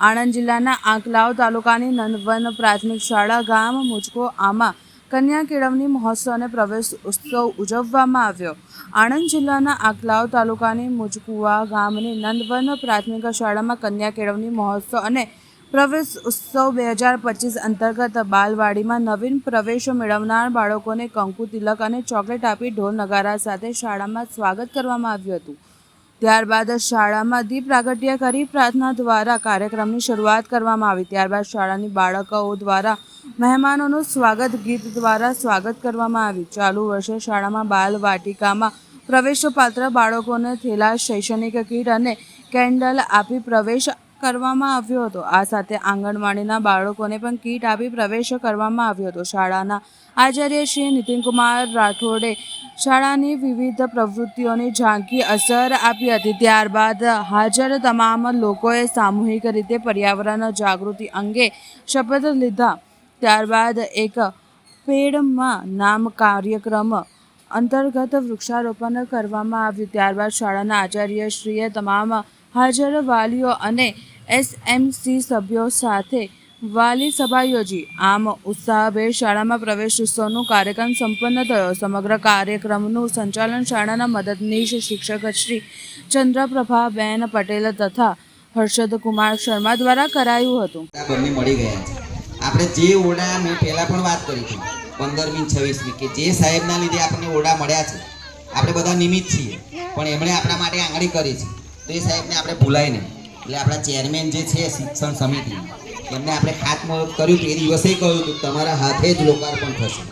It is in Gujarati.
આણંદ જિલ્લાના આંકલાવ તાલુકાની નંદવન પ્રાથમિક શાળા ગામ મુજકો આમાં કન્યા કેળવણી મહોત્સવને પ્રવેશ ઉત્સવ ઉજવવામાં આવ્યો. આણંદ જિલ્લાના આંકલાવ તાલુકાની મુજકુવા ગામની નંદવન પ્રાથમિક શાળામાં કન્યા કેળવણી મહોત્સવ અને પ્રવેશ ઉત્સવ બે હજાર પચીસ અંતર્ગત બાલવાડીમાં નવીન પ્રવેશ મેળવનાર બાળકોને કંકુ તિલક અને ચોકલેટ આપી ઢોલ નગારા સાથે શાળામાં સ્વાગત કરવામાં આવ્યું હતું. ત્યારબાદ શાળામાં દીપ પ્રાગટ્ય કરી પ્રાર્થના દ્વારા કાર્યક્રમની શરૂઆત કરવામાં આવી. ત્યારબાદ શાળાની બાળકો દ્વારા મહેમાનોનું સ્વાગત ગીત દ્વારા સ્વાગત કરવામાં આવ્યું. ચાલુ વર્ષે શાળામાં બાલ વાટિકામાં પ્રવેશપાત્ર બાળકોને થેલા શૈક્ષણિક કીટ અને કેન્ડલ આપી પ્રવેશ કરવામાં આવ્યો હતો. આ સાથે આંગણવાડીના બાળકોને પણ કીટ આપી પ્રવેશ કરવામાં આવ્યો હતો. શાળાના આચાર્ય શ્રી નીતિનકુમાર રાઠોડે શાળાની વિવિધ પ્રવૃત્તિઓની ઝાંકી અસર આપી હતી. ત્યારબાદ હાજર તમામ લોકોએ સામૂહિક રીતે પર્યાવરણ જાગૃતિ અંગે શપથ લીધા. ત્યારબાદ એક પેડમાં નામ કાર્યક્રમ અંતર્ગત વૃક્ષારોપણ કરવામાં આવ્યું. ત્યારબાદ શાળાના આચાર્યશ્રીએ તમામ હાજર વાલીઓ અને એસએમસી સભ્યો સાથે વાલી સભા યોજી. આમ ઉત્સાહભેર શાળામાં પ્રવેશ ઉત્સવનો કાર્યક્રમ સંપન્ન થયો. સમગ્ર કાર્યક્રમનું સંચાલન શાળાના મદદનીશ શિક્ષક શ્રી ચંદ્રપ્રભાબેન પટેલ તથા હર્ષદ કુમાર શર્મા દ્વારા કરાયું હતું. બંને મળી ગયા છે. આપણે જે ઓરડા મેં પહેલાં પણ વાત કરી હતી પંદરમી, છવ્વીસમી કે જે સાહેબના લીધે આપણને ઓરડા મળ્યા છે. આપણે બધા નિમિત્ત છીએ. પણ એમણે આપણા માટે આંગળી કરી છે. તો એ સાહેબને આપણે ભૂલાય નહીં એટલે આપણા ચેરમેન જે છે શિક્ષણ સમિતિ, એમને આપણે ખાતમુહૂર્ત કર્યું તે દિવસે કહ્યું હતું તમારા હાથે જ લોકાર્પણ થશે.